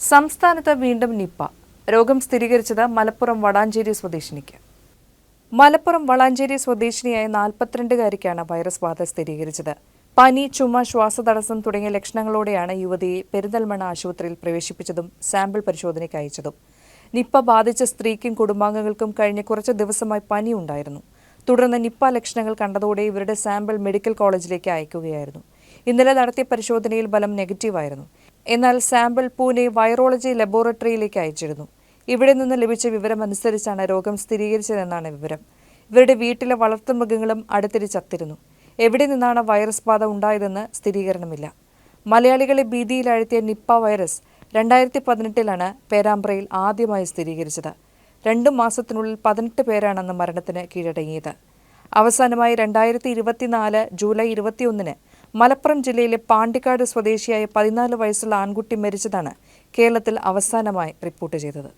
സംസ്ഥാനത്ത് വീണ്ടും നിപ്പ. രോഗം സ്ഥിരീകരിച്ചത് മലപ്പുറം വടാഞ്ചേരി സ്വദേശിനിക്ക്. മലപ്പുറം വളാഞ്ചേരി സ്വദേശിനിയായ നാൽപ്പത്തിരണ്ടുകാരിക്കാണ് വൈറസ് ബാധ സ്ഥിരീകരിച്ചത്. പനി ചുമ ശ്വാസതടസ്സം തുടങ്ങിയ ലക്ഷണങ്ങളോടെയാണ് യുവതിയെ പെരിന്തൽമണ്ണ ആശുപത്രിയിൽ പ്രവേശിപ്പിച്ചതും സാമ്പിൾ പരിശോധനയ്ക്ക് അയച്ചതും. നിപ്പ ബാധിച്ച സ്ത്രീക്കും കുടുംബാംഗങ്ങൾക്കും കഴിഞ്ഞ കുറച്ച് ദിവസമായി പനി ഉണ്ടായിരുന്നു. തുടർന്ന് നിപ്പ ലക്ഷണങ്ങൾ കണ്ടതോടെ ഇവരുടെ സാമ്പിൾ മെഡിക്കൽ കോളേജിലേക്ക് അയക്കുകയായിരുന്നു. ഇന്നലെ നടത്തിയ പരിശോധനയിൽ ഫലം നെഗറ്റീവായിരുന്നു. എന്നാൽ സാമ്പിൾ പൂനെ വൈറോളജി ലബോറട്ടറിയിലേക്ക് അയച്ചിരുന്നു. ഇവിടെ നിന്ന് ലഭിച്ച വിവരമനുസരിച്ചാണ് രോഗം സ്ഥിരീകരിച്ചതെന്നാണ് വിവരം. ഇവരുടെ വീട്ടിലെ വളർത്തുമൃഗങ്ങളും അടുത്തിരി ചത്തിരുന്നു. എവിടെ നിന്നാണ് വൈറസ് ബാധ ഉണ്ടായതെന്ന് സ്ഥിരീകരണമില്ല. മലയാളികളെ ഭീതിയിലാഴ്ത്തിയ നിപ്പ വൈറസ് രണ്ടായിരത്തി പതിനെട്ടിലാണ് പേരാമ്പ്രയിൽ ആദ്യമായി സ്ഥിരീകരിച്ചത്. രണ്ടു മാസത്തിനുള്ളിൽ പതിനെട്ട് പേരാണെന്ന് മരണത്തിന് കീഴടങ്ങിയത്. അവസാനമായി രണ്ടായിരത്തി ഇരുപത്തിനാല് ജൂലൈ ഇരുപത്തിയൊന്നിന് മലപ്പുറം ജില്ലയിലെ പാണ്ടിക്കാട് സ്വദേശിയായ പതിനാല് വയസ്സുള്ള ആൺകുട്ടി മരിച്ചതാണ് കേരളത്തിൽ അവസാനമായി റിപ്പോർട്ട് ചെയ്തത്.